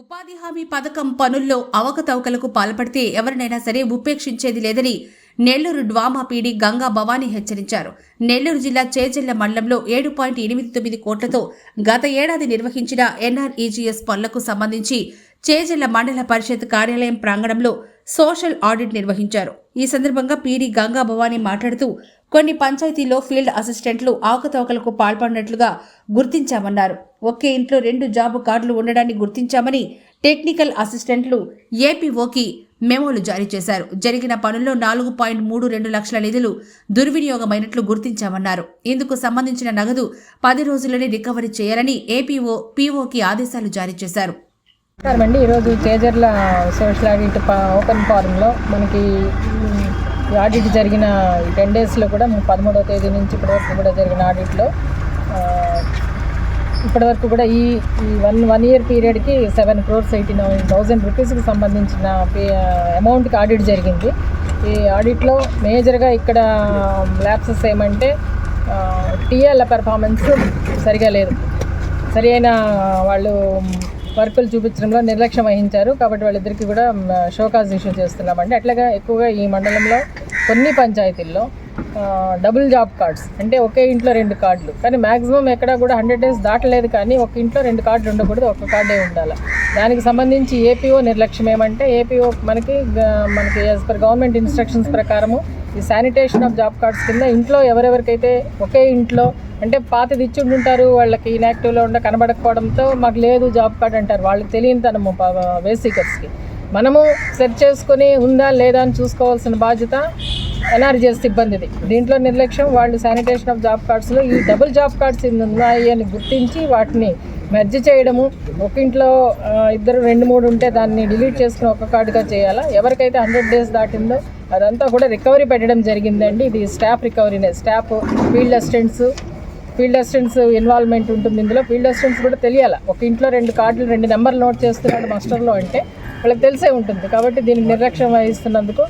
ఉపాధి హామీ పథకం పనుల్లో అవకతవకలకు పాల్పడితే ఎవరినైనా సరే ఉపేక్షించేది లేదని నెల్లూరు డ్వామా పీడి గంగా భవానీ హెచ్చరించారు. నెల్లూరు జిల్లా చేజెల్ల మండలంలో ఏడు పాయింట్ ఎనిమిది తొమ్మిది కోట్లతో గత ఏడాది నిర్వహించిన ఎన్ఆర్ఈజీఎస్ పనులకు సంబంధించి చేజెల్ల మండల పరిషత్ కార్యాలయం ప్రాంగణంలో సోషల్ ఆడిట్ నిర్వహించారు. ఈ సందర్భంగా పీడి గంగా భవానీ మాట్లాడుతూ కొన్ని పంచాయతీలో ఫీల్డ్ అసిస్టెంట్లు ఆకతోకలకు పాల్పడినట్లుగా గుర్తించామన్నారు. ఒకే ఇంట్లో రెండు జాబు కార్డులు ఉండడాన్ని గుర్తించామని టెక్నికల్ అసిస్టెంట్లు ఏపీఓకి మెమోలు జారీ చేశారు. జరిగిన పనుల్లో నాలుగు పాయింట్ మూడు రెండు లక్షల నిధులు దుర్వినియోగమైనట్లు గుర్తించామన్నారు. ఇందుకు సంబంధించిన నగదు పది రోజుల్లోనే రికవరీ చేయాలని ఏపీఓ పీఓకి ఆదేశాలు జారీ చేశారు. నమస్కారం అండి ఈరోజు చేజర్ల సోషల్ ఆడిట్ ఓపెన్ ఫారంలో మనకి ఆడిట్ జరిగిన టెన్ డేస్లో కూడా పదమూడవ తేదీ నుంచి ఇప్పటివరకు కూడా జరిగిన ఆడిట్లో ఇప్పటివరకు కూడా ఈ ఈ one one year పీరియడ్కి seven crores eighty nine thousand రూపీస్కి సంబంధించిన పే అమౌంట్కి ఆడిట్ జరిగింది. ఈ ఆడిట్లో మేజర్గా ఇక్కడ um, ల్యాబ్సెస్ ఏమంటే టీఎల్ పెర్ఫార్మెన్స్ సరిగా లేదు. సరి అయిన వాళ్ళు వర్కులు చూపించడంలో నిర్లక్ష్యం వహించారు. కాబట్టి వాళ్ళిద్దరికీ కూడా షోకాస్ షోకాజ్ ఇష్యూ చేస్తున్నామండి. అట్లాగా ఎక్కువగా ఈ మండలంలో కొన్ని పంచాయతీల్లో డబుల్ జాబ్ కార్డ్స్ అంటే ఒకే ఇంట్లో రెండు కార్డులు. కానీ మ్యాక్సిమం ఎక్కడ కూడా హండ్రెడ్ డేస్ దాటలేదు కానీ ఒక ఇంట్లో రెండు కార్డులు ఉండకూడదు ఒక కార్డే ఉండాలి. దానికి సంబంధించి ఏపీఓ నిర్లక్ష్యం ఏమంటే ఏపీఓ మనకి మనకి యాజ్ పర్ గవర్నమెంట్ ఇన్స్ట్రక్షన్స్ ప్రకారము ఈ శానిటేషన్ ఆఫ్ జాబ్ కార్డ్స్ కింద ఇంట్లో ఎవరెవరికైతే ఒకే ఇంట్లో అంటే పాతది ఇచ్చి ఉండుంటారు వాళ్ళకి ఇన్యాక్టివ్లో ఉండ కనబడకపోవడంతో మాకు లేదు జాబ్ కార్డ్ అంటారు. వాళ్ళకి తెలియని తనము వేసీకర్స్కి మనము సెర్చ్ చేసుకొని ఉందా లేదా అని చూసుకోవాల్సిన బాధ్యత ఎన్ఆర్జీఎస్ సిబ్బందిది. దీంట్లో నిర్లక్ష్యం వాళ్ళు శానిటేషన్ ఆఫ్ జాబ్ కార్డ్స్లో ఈ డబుల్ జాబ్ కార్డ్స్ ఉన్నాయి అని గుర్తించి వాటిని మెర్జ్ చేయడము. ఒక ఇంట్లో ఇద్దరు రెండు మూడు ఉంటే దాన్ని డిలీట్ చేసుకుని ఒక కార్డుగా చేయాలా? ఎవరికైతే హండ్రెడ్ డేస్ దాటిందో అదంతా కూడా రికవరీ పెట్టడం జరిగిందండి. ఇది staff రికవరీనే. Staff field assistants field assistants involvement ఉంటుంది ఇందులో. ఫీల్డ్ అసిస్టెంట్స్ కూడా తెలియాలి. ఒక ఇంట్లో రెండు కార్డులు రెండు నెంబర్లు నోట్ చేస్తున్నాడు మాస్టర్లో అంటే వాళ్ళకి తెలిసే ఉంటుంది. కాబట్టి దీనికి నిర్లక్ష్యం వహిస్తున్నందుకు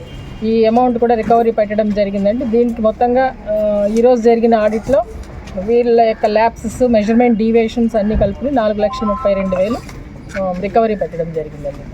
ఈ అమౌంట్ కూడా రికవరీ పెట్టడం జరిగిందండి. దీనికి మొత్తంగా ఈరోజు జరిగిన ఆడిట్లో వీళ్ళ యొక్క ల్యాప్సెస్ మెజర్మెంట్ డీవియేషన్స్ అన్నీ కలిపి నాలుగు లక్షల ముప్పై రెండు వేలు రికవరీ పెట్టడం జరిగిందండి.